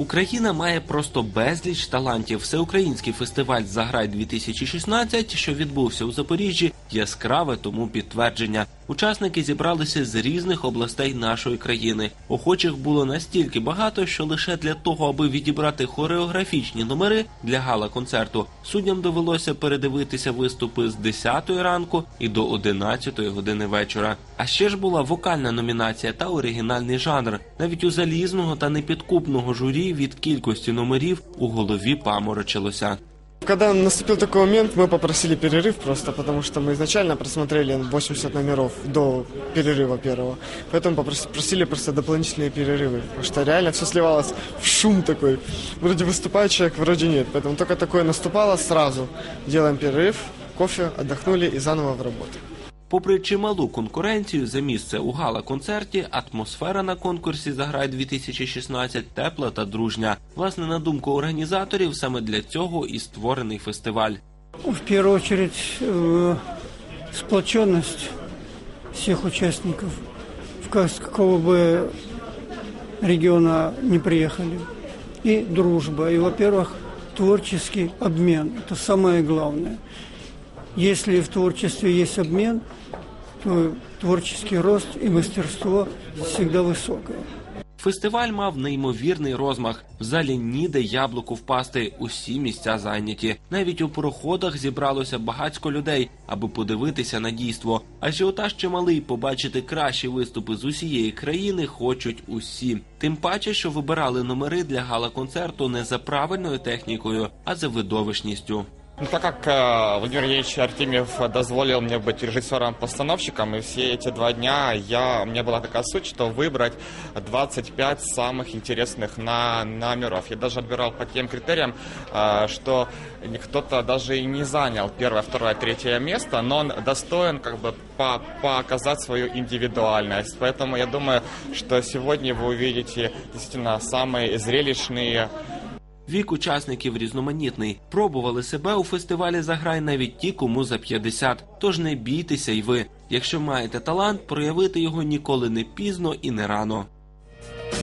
Україна має просто безліч талантів. Всеукраїнський фестиваль Заграй 2016 що відбувся у Запоріжжі, яскраве тому підтвердження. Учасники зібралися з різних областей нашої країни. Охочих було настільки багато, що лише для того, аби відібрати хореографічні номери для гала-концерту, суддям довелося передивитися виступи з 10 ранку і до 11 години вечора. А ще ж була вокальна номінація та оригінальний жанр. Навіть у залізного та непідкупного журі від кількості номерів у голові паморочилося. Когда наступил такой момент, мы попросили перерыв просто, потому что мы изначально просмотрели 80 номеров до перерыва первого. Поэтому попрос- просили просто дополнительные перерывы, потому что реально все сливалось в шум такой. Вроде выступает человек, вроде нет. Поэтому только такое наступало сразу. Делаем перерыв, кофе, отдохнули и заново в работу. Попри чималу конкуренцію за місце у гала-концерті, атмосфера на конкурсі Заграй 2016 тепла та дружня. Власне, на думку організаторів, саме для цього і створений фестиваль. В первую очередь э, сплоченность всех участников, в ка- с какого бы региона не приехали, и дружба, и, во-первых, творческий обмен. Это самое главное. Если в творчестве есть обмен, то творческий рост и мастерство всегда высокое. Фестиваль мав неймовірний розмах. В залі ніде яблуку впасти. Усі місця зайняті. Навіть у проходах зібралося багатько людей, аби подивитися на дійство. Ажіотаж чималий побачити кращі виступи з усієї країни хочуть усі. Тим паче, що вибирали номери для гала-концерту не за правильною технікою, а за видовищністю. Ну, так как э, Владимир Ильич Артемьев дозволил мне быть режиссером-постановщиком, и все эти два дня я, у меня была такая суть, что выбрать 25 самых интересных на, номеров. Я даже отбирал по тем критериям, э, что кто-то даже и не занял первое, второе, третье место, но он достоин как бы по- показать свою индивидуальность. Поэтому я думаю, что сегодня вы увидите действительно самые зрелищные Вік учасників різноманітний. Пробували себе у фестивалі Заграй навіть ті, кому за 50. Тож не бійтеся й ви. Якщо маєте талант, проявити його ніколи не пізно і не рано.